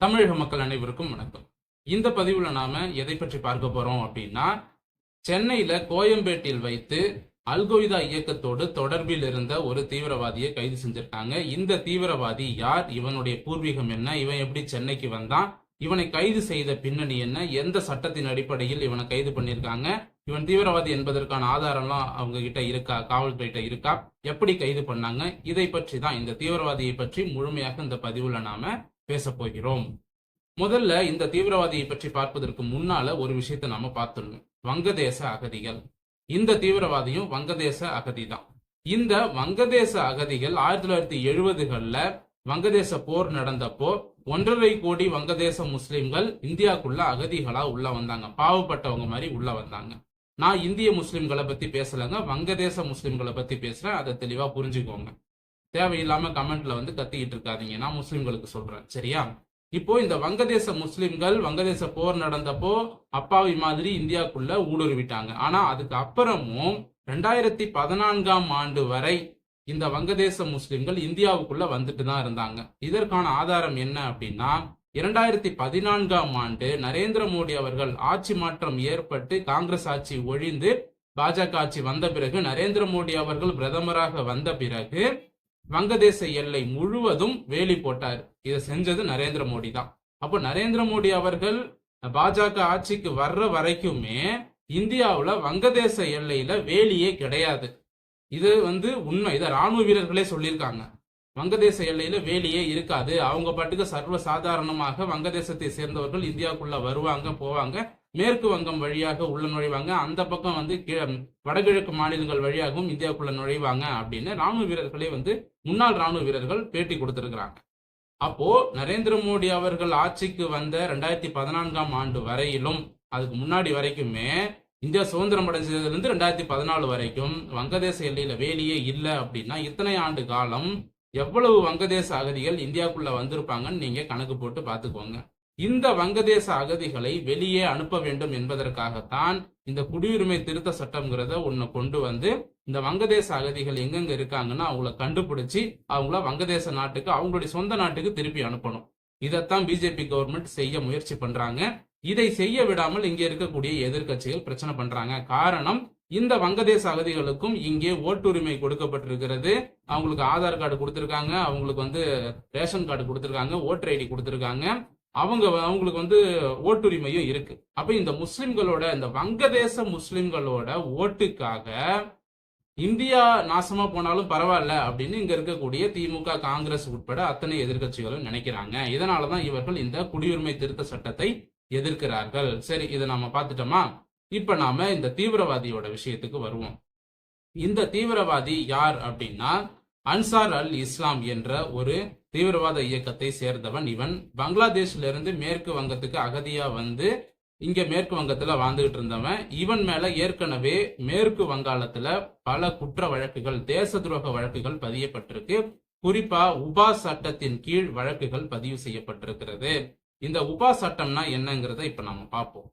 தமிழக மக்கள் அனைவருக்கும் வணக்கம். இந்த பதிவுல நாம எதை பற்றி பார்க்க போறோம் அப்படின்னா சென்னையில கோயம்பேட்டில் வைத்து அல்கொய்தா இயக்கத்தோடு தொடர்பில் இருந்த ஒரு தீவிரவாதியை கைது செஞ்சிருக்காங்க. இந்த தீவிரவாதி யார்? இவனுடைய பூர்வீகம் என்ன? இவன் எப்படி சென்னைக்கு வந்தான்? இவனை கைது செய்த பின்னணி என்ன? எந்த சட்டத்தின் அடிப்படையில் இவனை கைது பண்ணியிருக்காங்க? இவன் தீவிரவாதி என்பதற்கான ஆதாரம்லாம் அவங்க கிட்ட இருக்கா? காவல்துறையிட்ட இருக்கா? எப்படி கைது பண்ணாங்க? இதை பற்றி தான் இந்த தீவிரவாதியை பற்றி முழுமையாக இந்த பதிவுல நாம பேச போகிறோம் முதல்ல இந்த தீவிரவாதியை பற்றி பார்ப்பதற்கு முன்னால ஒரு விஷயத்தை நாம பார்த்துடணும். வங்கதேச அகதிகள். இந்த தீவிரவாதியும் வங்கதேச அகதி தான். இந்த வங்கதேச அகதிகள் ஆயிரத்தி தொள்ளாயிரத்தி எழுபதுகள்ல வங்கதேச போர் நடந்தப்போ ஒன்றரை கோடி வங்கதேச முஸ்லிம்கள் இந்தியாக்குள்ள அகதிகளா உள்ள வந்தாங்க. பாவப்பட்டவங்க மாதிரி உள்ள வந்தாங்க. நான் இந்திய முஸ்லிம்களை பத்தி பேசலங்க. வங்கதேச முஸ்லிம்களை பத்தி பேசுறேன். அதை தெளிவா புரிஞ்சுக்கோங்க. தேவையில்லாம கமெண்ட்ல வந்து கத்திக்கிட்டு இருக்காதீங்க. நான் முஸ்லிம்களுக்கு சொல்றேன். சரியா? இப்போ இந்த வங்கதேச முஸ்லிம்கள் வங்கதேச போர் நடந்தப்போ அப்பாவி மாதிரி இந்தியாக்குள்ள ஊடுருவிட்டாங்க. ஆனா அதுக்கு அப்புறமும் ரெண்டாயிரத்தி பதினான்காம் ஆண்டு வரை இந்த வங்கதேச முஸ்லிம்கள் இந்தியாவுக்குள்ள வந்துட்டு தான் இருந்தாங்க. இதற்கான ஆதாரம் என்ன அப்படின்னா இரண்டாயிரத்தி பதினான்காம் ஆண்டு நரேந்திர மோடி அவர்கள் ஆட்சி மாற்றம் ஏற்பட்டு காங்கிரஸ் ஆட்சி ஒழிந்து பாஜக ஆட்சி வந்த பிறகு நரேந்திர மோடி அவர்கள் பிரதமராக வந்த பிறகு வங்கதேச எல்லை முழுவதும் வேலி போட்டார். இதை செஞ்சது நரேந்திர மோடி தான். அப்போ நரேந்திர மோடி அவர்கள் பாஜக ஆட்சிக்கு வர்ற வரைக்குமே இந்தியாவில் வங்கதேச எல்லையில வேலியே கிடையாது. இது வந்து உண்மை. இதை ராணுவ வீரர்களே சொல்லியிருக்காங்க. வங்கதேச எல்லையில வேலியே இருக்காது. அவங்க பாட்டுக்கு சர்வ சாதாரணமாக வங்கதேசத்தை சேர்ந்தவர்கள் இந்தியாவுக்குள்ள வருவாங்க போவாங்க. மேற்கு வங்கம் வழியாக உள்ள நுழைவாங்க. அந்த பக்கம் வந்து வடகிழக்கு மாநிலங்கள் வழியாகவும் இந்தியாவுக்குள்ள நுழைவாங்க அப்படின்னு ராணுவ வீரர்களே வந்து முன்னாள் ராணுவ வீரர்கள் பேட்டி கொடுத்திருக்கிறாங்க. அப்போ நரேந்திர மோடி அவர்கள் ஆட்சிக்கு வந்த ரெண்டாயிரத்தி பதினான்காம் ஆண்டு வரையிலும் அதுக்கு முன்னாடி வரைக்குமே இந்தியா சுதந்திரம் அடைஞ்சதுலேருந்து ரெண்டாயிரத்தி பதினாலு வரைக்கும் வங்கதேச எல்லையில வேலியே இல்லை அப்படின்னா இத்தனை ஆண்டு காலம் எவ்வளவு வங்கதேச அகதிகள் இந்தியாவுக்குள்ள வந்திருப்பாங்கன்னு நீங்க கணக்கு போட்டு பார்த்துக்கோங்க. இந்த வங்கதேச அகதிகளை வெளியே அனுப்ப வேண்டும் என்பதற்காகத்தான் இந்த குடியுரிமை திருத்த சட்டம்ங்கிறத ஒன்னு கொண்டு வந்து இந்த வங்கதேச அகதிகள் எங்கெங்க இருக்காங்கன்னா அவங்கள கண்டுபிடிச்சி அவங்கள வங்கதேச நாட்டுக்கு அவங்களுடைய சொந்த நாட்டுக்கு திருப்பி அனுப்பணும். இதைத்தான் பிஜேபி கவர்மெண்ட் செய்ய முயற்சி பண்றாங்க. இதை செய்ய விடாமல் இங்கே இருக்கக்கூடிய எதிர்க்கட்சிகள் பிரச்சனை பண்றாங்க. காரணம் இந்த வங்கதேச அகதிகளுக்கும் இங்கே ஓட்டுரிமை கொடுக்கப்பட்டிருக்கிறது. அவங்களுக்கு ஆதார் கார்டு கொடுத்திருக்காங்க. அவங்களுக்கு வந்து ரேஷன் கார்டு கொடுத்திருக்காங்க. ஓட்டர் ஐடி கொடுத்திருக்காங்க. அவங்க அவங்களுக்கு வந்து ஓட்டுரிமையும் இருக்கு. அப்ப இந்த முஸ்லிம்களோட இந்த வங்கதேச முஸ்லிம்களோட ஓட்டுக்காக இந்தியா நாசமா போனாலும் பரவாயில்ல அப்படின்னு இங்க இருக்கக்கூடிய திமுக காங்கிரஸ் உட்பட அத்தனை எதிர்க்கட்சிகளும் நினைக்கிறாங்க. இதனாலதான் இவர்கள் இந்த குடியுரிமை திருத்த சட்டத்தை எதிர்க்கிறார்கள். சரி இதை நாம பார்த்துட்டோமா? இப்ப நாம இந்த தீவிரவாதியோட விஷயத்துக்கு வருவோம். இந்த தீவிரவாதி யார் அப்படின்னா அன்சார் அல் இஸ்லாம் என்ற ஒரு தீவிரவாத இயக்கத்தை சேர்ந்தவன் இவன். பங்களாதேஷிலிருந்து மேற்கு வங்கத்துக்கு அகதியா வந்து இங்க மேற்கு வங்கத்துல வாழ்ந்துகிட்டு இருந்தவன். இவன் மேல ஏற்கனவே மேற்கு வங்காளத்துல பல குற்ற வழக்குகள் தேச துரோக வழக்குகள் பதியப்பட்டிருக்கு. குறிப்பா உபா சட்டத்தின் கீழ் வழக்குகள் பதிவு செய்யப்பட்டிருக்கிறது. இந்த உபா சட்டம்னா என்னங்கிறத இப்ப நம்ம பார்ப்போம்.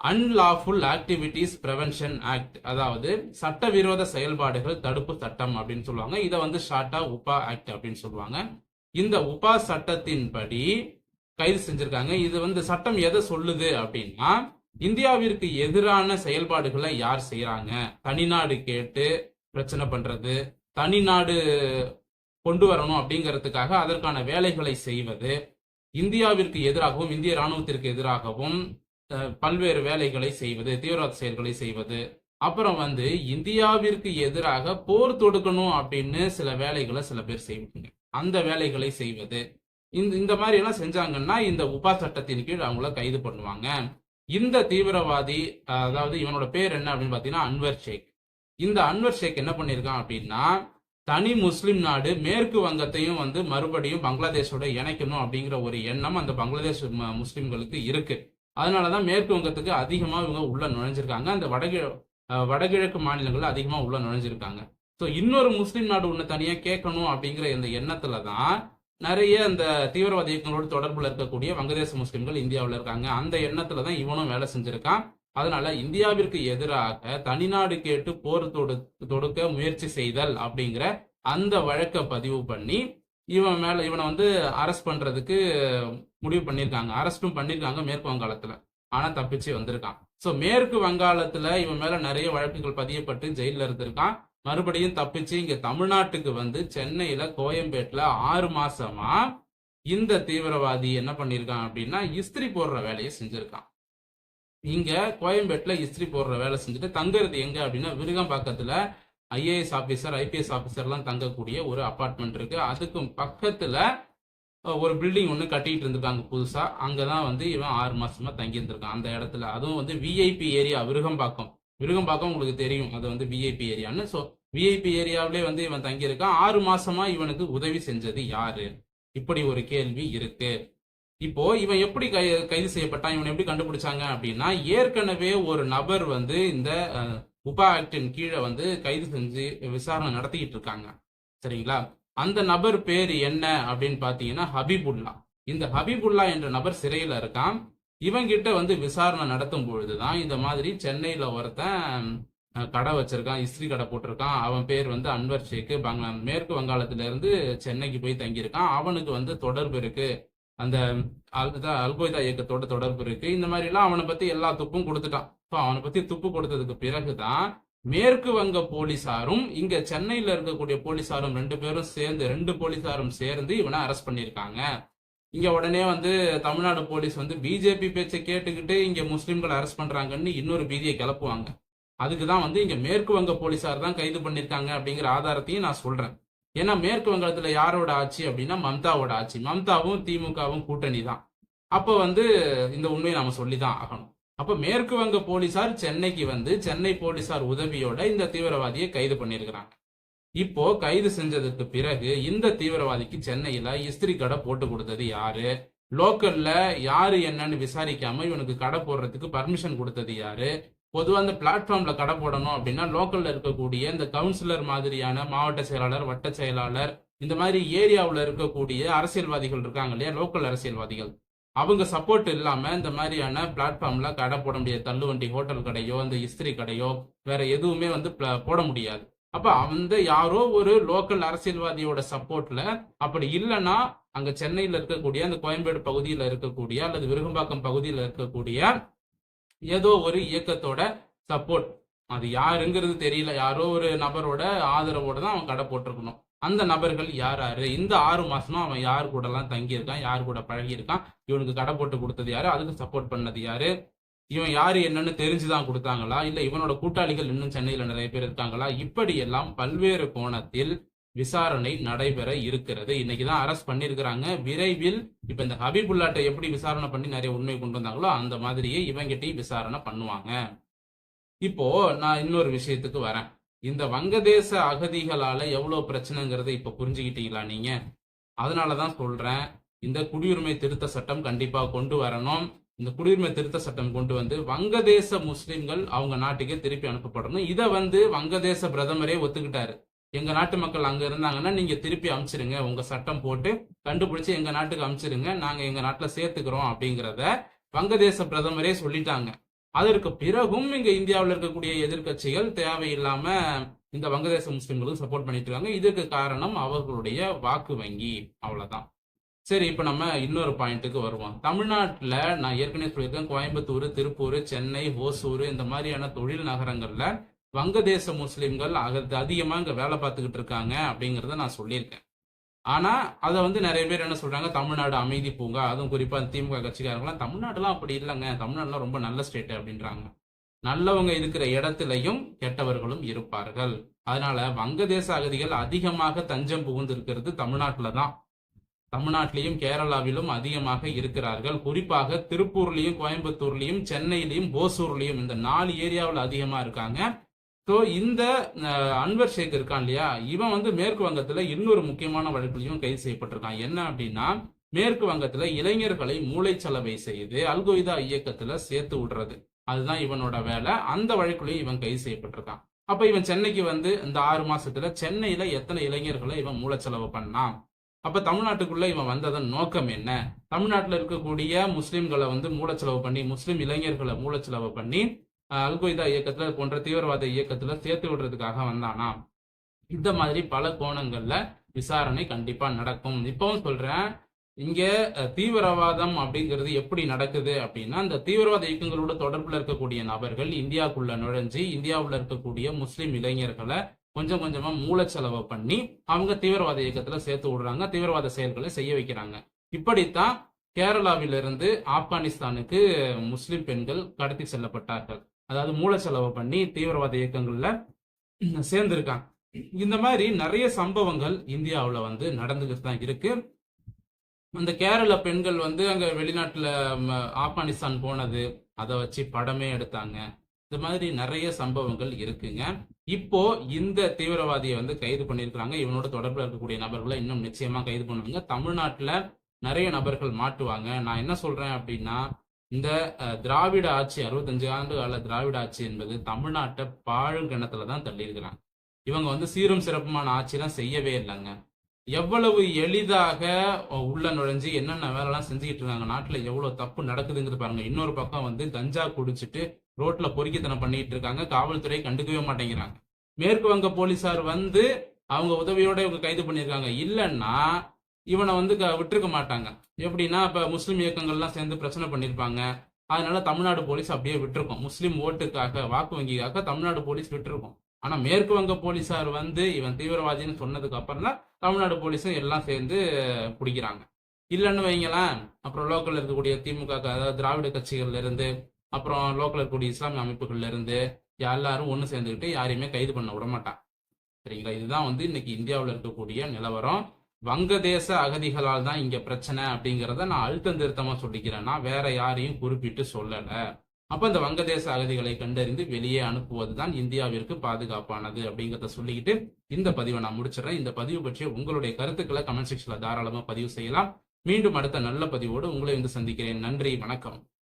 அன்லாஃபுல் ஆக்டிவிட்டீஸ் ப்ரெவென்ஷன் ஆக்ட் அதாவது சட்டவிரோத செயல்பாடுகள் தடுப்பு சட்டம் அப்படின்னு சொல்லுவாங்க. இதை வந்து ஷார்ட்டா உபா ஆக்ட் அப்படின்னு சொல்லுவாங்க. இந்த உபா சட்டத்தின்படி கைது செஞ்சிருக்காங்க. இது வந்து சட்டம் எதை சொல்லுது அப்படின்னா இந்தியாவிற்கு எதிரான செயல்பாடுகளை யார் செய்யறாங்க தனிநாடு கேட்டு பிரச்சனை பண்றது தனிநாடு கொண்டு வரணும் அப்படிங்கிறதுக்காக அதற்கான வேலைகளை செய்வது இந்தியாவிற்கு எதிராகவும் இந்திய ராணுவத்திற்கு எதிராகவும் பல்வேறு வேலைகளை செய்வது தீவிரவாத செயல்களை செய்வது. அப்புறம் வந்து இந்தியாவிற்கு எதிராக போர் தொடுக்கணும் அப்படின்னு சில வேலைகளை சில பேர் செய்வாங்க. அந்த வேலைகளை செய்வது. இந்த இந்த மாதிரி எல்லாம் செஞ்சாங்கன்னா இந்த உபா சட்டத்தின் கீழ் அவங்கள கைது பண்ணுவாங்க. இந்த தீவிரவாதி அதாவது இவனோட பேர் என்ன அப்படின்னு பாத்தீங்கன்னா அன்வர் ஷேக். இந்த அன்வர் ஷேக் என்ன பண்ணிருக்கான் அப்படின்னா தனி முஸ்லிம் நாடு மேற்கு வங்கத்தையும் வந்து மறுபடியும் பங்களாதேஷோட இணைக்கணும் அப்படிங்கிற ஒரு எண்ணம் அந்த பங்களாதேஷ் ம- முஸ்லிம்களுக்கு இருக்கு. அதனாலதான் மேற்கு வங்கத்துக்கு அதிகமாக இவங்க உள்ள நுழைஞ்சிருக்காங்க. அந்த வடகிழ வடகிழக்கு மாநிலங்களில் அதிகமாக உள்ள நுழைஞ்சிருக்காங்க. ஸோ இன்னொரு முஸ்லீம் நாடு ஒன்று தனியாக கேட்கணும் அப்படிங்கிற இந்த எண்ணத்துல தான் நிறைய அந்த தீவிரவாத இயக்கங்களோடு தொடர்பில் இருக்கக்கூடிய வங்கதேச முஸ்லீம்கள் இந்தியாவில் இருக்காங்க. அந்த எண்ணத்துல தான் இவனும் வேலை செஞ்சிருக்கான். அதனால இந்தியாவிற்கு எதிராக தனிநாடு கேட்டு போர் தொடு தொடுக்க முயற்சி செய்தல் அப்படிங்கிற அந்த வழக்கை பதிவு பண்ணி இவன் மேல இவனை வந்து அரெஸ்ட் பண்றதுக்கு முடிவு பண்ணியிருக்காங்க. அரெஸ்டும் பண்ணியிருக்காங்க மேற்கு வங்காளத்துல. ஆனா தப்பிச்சு வந்திருக்கான். சோ மேற்கு வங்காளத்துல இவன் மேல நிறைய வழக்குகள் பதியப்பட்டு ஜெயில இருந்திருக்கான். மறுபடியும் தப்பிச்சு இங்க தமிழ்நாட்டுக்கு வந்து சென்னையில கோயம்பேட்டுல ஆறு மாசமா இந்த தீவிரவாதி என்ன பண்ணிருக்கான் அப்படின்னா இஸ்திரி போடுற வேலையை செஞ்சிருக்கான். இங்க கோயம்பேட்டுல இஸ்திரி போடுற வேலை செஞ்சுட்டு தங்குறது எங்க அப்படின்னா விருகம்பாக்கத்துல ஐஏஎஸ் ஆஃபீஸர் ஐபிஎஸ் ஆஃபீஸர்லாம் தங்கக்கூடிய ஒரு அபார்ட்மெண்ட் இருக்குது அதுக்கு பக்கத்தில் ஒரு பில்டிங் ஒன்று கட்டிகிட்டு இருந்திருக்காங்க அங்கே தான் வந்து இவன் ஆறு மாதமாக தங்கியிருந்திருக்கான். அந்த இடத்துல. அதுவும் வந்து விஐபி ஏரியா விருகம்பாக்கம். விருகம்பாக்கம் உங்களுக்கு தெரியும். அது வந்து விஐபி ஏரியான்னு ஸோ விஐபி ஏரியாவிலே வந்து இவன் தங்கியிருக்கான். ஆறு மாதமாக இவனுக்கு உதவி செஞ்சது யாரு? இப்படி ஒரு கேள்வி இருக்கு. இப்போ இவன் எப்படி கை கைது செய்யப்பட்டான்? இவன் எப்படி கண்டுபிடிச்சாங்க அப்படின்னா ஏற்கனவே ஒரு நபர் வந்து இந்த உபா ஆக்டின் கீழே வந்து கைது செஞ்சு விசாரணை நடத்திக்கிட்டு இருக்காங்க சரிங்களா? அந்த நபர் பேர் என்ன அப்படின்னு பாத்தீங்கன்னா ஹபீபுல்லா. இந்த ஹபீபுல்லா என்ற நபர் சிறையில இருக்கான். இவங்கிட்ட வந்து விசாரணை நடத்தும் பொழுதுதான் இந்த மாதிரி சென்னையில ஒருத்தன் கடை வச்சிருக்கான் இஸ்திரி கடை போட்டிருக்கான். அவன் பேர் வந்து அன்வர் ஷேக். பங்களா மேற்கு வங்காளத்துல இருந்து சென்னைக்கு போய் தங்கியிருக்கான். அவனுக்கு வந்து தொடர்பு இருக்கு. அந்த அல்கொய்தா இயக்கத்தோட தொடர்பு இருக்கு. இந்த மாதிரி எல்லாம் அவனை பத்தி எல்லா கொடுத்துட்டான். இப்போ அவனை பத்தி துப்பு கொடுத்ததுக்கு பிறகுதான் மேற்கு வங்க போலீசாரும் இங்க சென்னையில இருக்கக்கூடிய போலீசாரும் ரெண்டு பேரும் சேர்ந்து ரெண்டு போலீசாரும் சேர்ந்து இவனை அரெஸ்ட் பண்ணியிருக்காங்க. இங்க உடனே வந்து தமிழ்நாடு போலீஸ் வந்து பிஜேபி பேச்சை கேட்டுக்கிட்டு இங்க முஸ்லிம்களை அரெஸ்ட் பண்றாங்கன்னு இன்னொரு பீதியை கிளப்புவாங்க. அதுக்கு தான் வந்து இங்க மேற்கு வங்க போலீசார் தான் கைது பண்ணிருக்காங்க அப்படிங்கிற ஆதாரத்தையும் நான் சொல்றேன். ஏன்னா மேற்கு வங்கத்துல யாரோட ஆட்சி அப்படின்னா மம்தாவோட ஆட்சி. மம்தாவும் திமுகவும் கூட்டணி தான் அப்ப வந்து இந்த உண்மையை நாம சொல்லி தான் ஆகணும். அப்ப மேற்கு வங்க போலீசார் சென்னைக்கு வந்து சென்னை போலீசார் உதவியோட இந்த தீவிரவாதியை கைது பண்ணியிருக்கிறாங்க. இப்போ கைது செஞ்சதுக்கு பிறகு இந்த தீவிரவாதிக்கு சென்னையில இஸ்திரி கடை போட்டு கொடுத்தது யாரு? லோக்கல்ல யாரு என்னன்னு விசாரிக்காம இவனுக்கு கடை போடுறதுக்கு பர்மிஷன் கொடுத்தது யாரு? பொதுவா அந்த பிளாட்ஃபார்ம்ல கடை போடணும் அப்படின்னா லோக்கல்ல இருக்கக்கூடிய இந்த கவுன்சிலர் மாதிரியான மாவட்ட செயலாளர் வட்ட செயலாளர் இந்த மாதிரி ஏரியாவில் இருக்கக்கூடிய அரசியல்வாதிகள் இருக்காங்க இல்லையா? லோக்கல் அரசியல்வாதிகள். அவங்க சப்போர்ட் இல்லாம இந்த மாதிரியான பிளாட்ஃபார்ம்ல கடை போட முடியாது. தள்ளுவண்டி ஹோட்டல் கடையோ இந்த இஸ்திரி கடையோ வேற எதுவுமே வந்து போட முடியாது. அப்ப அந்த யாரோ ஒரு லோக்கல் அரசியல்வாதியோட சப்போர்ட்ல அப்படி இல்லைன்னா அங்க சென்னையில இருக்கக்கூடிய அந்த கோயம்பேடு பகுதியில இருக்கக்கூடிய அல்லது விருகம்பாக்கம் பகுதியில இருக்கக்கூடிய ஏதோ ஒரு இயக்கத்தோட சப்போர்ட் அது யாருங்கிறது தெரியல. யாரோ ஒரு நபரோட ஆதரவோட தான் அவன் கடை போட்டிருக்கணும். அந்த நபர்கள் யார் யாரு? இந்த ஆறு மாசமும் அவன் யார் கூட எல்லாம் தங்கியிருக்கான் யார் கூட பழகியிருக்கான் இவனுக்கு கடை போட்டு கொடுத்தது யாரு? அதுக்கு சப்போர்ட் பண்ணது யாரு? இவன் யாரு என்னன்னு தெரிஞ்சுதான் கொடுத்தாங்களா? இல்ல இவனோட கூட்டாளிகள் இன்னும் சென்னையில நிறைய பேர் இருக்காங்களா? இப்படி எல்லாம் பல்வேறு கோணத்தில் விசாரணை நடைபெற இருக்கிறது. இன்னைக்கு தான் அரெஸ்ட் பண்ணியிருக்கிறாங்க. விரைவில் இப்ப இந்த ஹபீபுல்லாட்டை எப்படி விசாரணை பண்ணி நிறைய உண்மை கொண்டு வந்தாங்களோ அந்த மாதிரியே இவங்கிட்டையும் விசாரணை பண்ணுவாங்க. இப்போ நான் இன்னொரு விஷயத்துக்கு வரேன். இந்த வங்கதேச அகதிகளால எவ்வளவு பிரச்சனைங்கிறத இப்ப புரிஞ்சுக்கிட்டீங்களா நீங்க? அதனாலதான் சொல்றேன். இந்த குடியுரிமை திருத்த சட்டம் கண்டிப்பா கொண்டு வரணும். இந்த குடியுரிமை திருத்த சட்டம் கொண்டு வந்து வங்கதேச முஸ்லிம்கள் அவங்க நாட்டுக்கே திருப்பி அனுப்பப்படணும். இதை வந்து வங்கதேச பிரதமரே ஒத்துக்கிட்டாரு. எங்க நாட்டு மக்கள் அங்க இருந்தாங்கன்னா நீங்க திருப்பி அனுப்பிச்சிருங்க உங்க சட்டம் போட்டு கண்டுபிடிச்சு எங்க நாட்டுக்கு அனுப்பிச்சிருங்க நாங்க எங்க நாட்டுல சேர்த்துக்கிறோம் அப்படிங்கிறத வங்கதேச பிரதமரே சொல்லிட்டாங்க. அதற்கு பிறகும் இங்க இந்தியாவில் இருக்கக்கூடிய எதிர்க்கட்சிகள் தேவையில்லாம இந்த வங்கதேச முஸ்லிம்களுக்கு சப்போர்ட் பண்ணிட்டு இருக்காங்க. இதுக்கு காரணம் அவர்களுடைய வாக்கு வங்கி. அவ்வளவுதான். சரி இப்ப நம்ம இன்னொரு பாயிண்ட்டுக்கு வருவோம். தமிழ்நாட்டுல நான் ஏற்கனவே சொல்லியிருக்கேன் கோயம்புத்தூர் திருப்பூர் சென்னை ஓசூர் இந்த மாதிரியான தொழில் நகரங்கள்ல வங்கதேச முஸ்லிம்கள் அகத்து அதிகமா இங்க வேலை பார்த்துக்கிட்டு இருக்காங்க அப்படிங்கறத நான் சொல்லியிருக்கேன். ஆனா அதை வந்து நிறைய பேர் என்ன சொல்றாங்க? தமிழ்நாடு அமைதி பூங்கா அதுவும் குறிப்பா திமுக கட்சிக்காரங்களாம் தமிழ்நாடுலாம் அப்படி இல்லைங்க. தமிழ்நாடுலாம் ரொம்ப நல்ல ஸ்டேட் அப்படின்றாங்க. நல்லவங்க இருக்கிற இடத்துலையும் கெட்டவர்களும் இருப்பார்கள். அதனால வங்கதேச அகதிகள் அதிகமாக தஞ்சம் புகுந்து இருக்கிறது தமிழ்நாட்டில தான். தமிழ்நாட்டிலையும் கேரளாவிலும் அதிகமாக இருக்கிறார்கள். குறிப்பாக திருப்பூர்லயும் கோயம்புத்தூர்லயும் சென்னையிலையும் ஓசூர்லயும் இந்த நாலு ஏரியாவில் அதிகமா இருக்காங்க. ஸோ இந்த அன்வர் ஷேக் இருக்கான் இல்லையா? இவன் வந்து மேற்கு வங்கத்துல இன்னொரு முக்கியமான வழக்கிலையும் கைது செய்யப்பட்டிருக்கான். என்ன அப்படின்னா மேற்கு வங்கத்துல இளைஞர்களை மூளைச்சலவை செய்து அல்கொய்தா இயக்கத்துல சேர்த்து விடுறது. அதுதான் இவனோட வேலை. அந்த வழக்குலையும் இவன் கைது செய்யப்பட்டிருக்கான். அப்ப இவன் சென்னைக்கு வந்து இந்த ஆறு மாசத்துல சென்னையில எத்தனை இளைஞர்களை இவன் மூளைச்சலவை பண்ணான்? அப்ப தமிழ்நாட்டுக்குள்ள இவன் வந்ததன் நோக்கம் என்ன? தமிழ்நாட்டுல இருக்கக்கூடிய முஸ்லிம்களை வந்து மூளைச்சலவு பண்ணி முஸ்லிம் இளைஞர்களை மூளைச்சலவு பண்ணி அல்கொய்தா இயக்கத்துல போன்ற தீவிரவாத இயக்கத்துல சேர்த்து விடுறதுக்காக வந்தானா இந்த மாதிரி பல கோணங்கள்ல விசாரணை கண்டிப்பா நடக்கும். இப்பவும் சொல்றேன் இங்க தீவிரவாதம் அப்படிங்கிறது எப்படி நடக்குது அப்படின்னா இந்த தீவிரவாத இயக்கங்களோட தொடர்புல இருக்கக்கூடிய நபர்கள் இந்தியாவுக்குள்ள நுழைஞ்சு இந்தியாவுல இருக்கக்கூடிய முஸ்லிம் இளைஞர்களை கொஞ்சம் கொஞ்சமா மூலச்செலவு பண்ணி அவங்க தீவிரவாத இயக்கத்துல சேர்த்து விடுறாங்க தீவிரவாத செயல்களை செய்ய வைக்கிறாங்க. இப்படித்தான் கேரளாவிலிருந்து ஆப்கானிஸ்தானுக்கு முஸ்லிம் பெண்கள் கடத்தி செல்லப்பட்டார்கள். அதாவது மூலச்செலவு பண்ணி தீவிரவாத இயக்கங்கள்ல சேர்ந்திருக்காங்க. இந்த மாதிரி நிறைய சம்பவங்கள் இந்தியாவில் வந்து நடந்துகிட்டு தான் இருக்கு. அந்த கேரள பெண்கள் வந்து அங்க வெளிநாட்டுல ம, ஆப்கானிஸ்தான் போனது அதை வச்சு படமே எடுத்தாங்க. இந்த மாதிரி நிறைய சம்பவங்கள் இருக்குங்க. இப்போ இந்த தீவிரவாதியை வந்து கைது பண்ணியிருக்கிறாங்க. இவனோட தொடர்பில் இருக்கக்கூடிய நபர்களை இன்னும் நிச்சயமா கைது பண்ணுவாங்க. தமிழ்நாட்டுல நிறைய நபர்கள் மாட்டுவாங்க. நான் என்ன சொல்றேன் அப்படின்னா இந்த திராவிட ஆட்சி அறுபத்தஞ்சு ஆண்டு கால திராவிட ஆட்சி என்பது தமிழ்நாட்டை பாழுங்கிணத்துல தான் தள்ளியிருக்கிறாங்க. இவங்க வந்து சீரும் சிறப்புமான ஆட்சியெல்லாம் செய்யவே இல்லைங்க. எவ்வளவு எளிதாக உள்ள நுழைஞ்சு என்னென்ன வேலைலாம் செஞ்சுக்கிட்டு இருக்காங்க நாட்டில் எவ்வளோ தப்பு நடக்குதுங்கிறது பாருங்க. இன்னொரு பக்கம் வந்து கஞ்சா குடிச்சிட்டு ரோட்ல பொறுக்கித்தனம் பண்ணிட்டு இருக்காங்க. காவல்துறை கண்டுக்கவே மாட்டேங்கிறாங்க. மேற்கு வங்க போலீசார் வந்து அவங்க உதவியோட இவங்க கைது பண்ணியிருக்காங்க. இல்லைன்னா இவனை வந்து க- விட்டிருக்க மாட்டாங்க. எப்படின்னா இப்ப முஸ்லீம் இயக்கங்கள்லாம் சேர்ந்து பிரச்சனை பண்ணியிருப்பாங்க அதனால தமிழ்நாடு போலீஸ் அப்படியே விட்டுருக்கோம். முஸ்லீம் ஓட்டுக்காக வாக்கு வங்கிக்காக தமிழ்நாடு போலீஸ் விட்டுருக்கோம். ஆனா மேற்கு வங்க போலீசார் வந்து இவன் தீவிரவாதின்னு சொன்னதுக்கு அப்புறம் தான் தமிழ்நாடு போலீஸும் எல்லாம் சேர்ந்து பிடிக்கிறாங்க. இல்லைன்னு வைங்களேன் அப்புறம் லோக்கல் இருக்கக்கூடிய திமுக அதாவது திராவிட கட்சிகள்ல இருந்து அப்புறம் லோக்கல் இருக்கக்கூடிய இஸ்லாமிய அமைப்புகள்ல இருந்து எல்லாரும் ஒன்று சேர்ந்துக்கிட்டு யாரையுமே கைது பண்ண விட மாட்டான் சரிங்களா? இதுதான் வந்து இன்னைக்கு இந்தியாவில் இருக்கக்கூடிய நிலவரம். வங்கதேச அகதிகளால் தான் இங்க பிரச்சனை அப்படிங்கிறத நான் அழுத்தம் திருத்தமா சொல்லிக்கிறேன் நான் வேற யாரையும் குறிப்பிட்டு சொல்லல. அப்ப இந்த வங்கதேச அகதிகளை கண்டறிந்து வெளியே அனுப்புவதுதான் இந்தியாவிற்கு பாதுகாப்பானது அப்படிங்கிறத சொல்லிக்கிட்டு இந்த பதிவை நான் முடிச்சிடுறேன். இந்த பதிவு பற்றிய உங்களுடைய கருத்துக்களை கமெண்ட் செக்ஷன்ல தாராளமா பதிவு செய்யலாம். மீண்டும் அடுத்த நல்ல பதிவோடு உங்களை வந்து சந்திக்கிறேன். நன்றி வணக்கம்.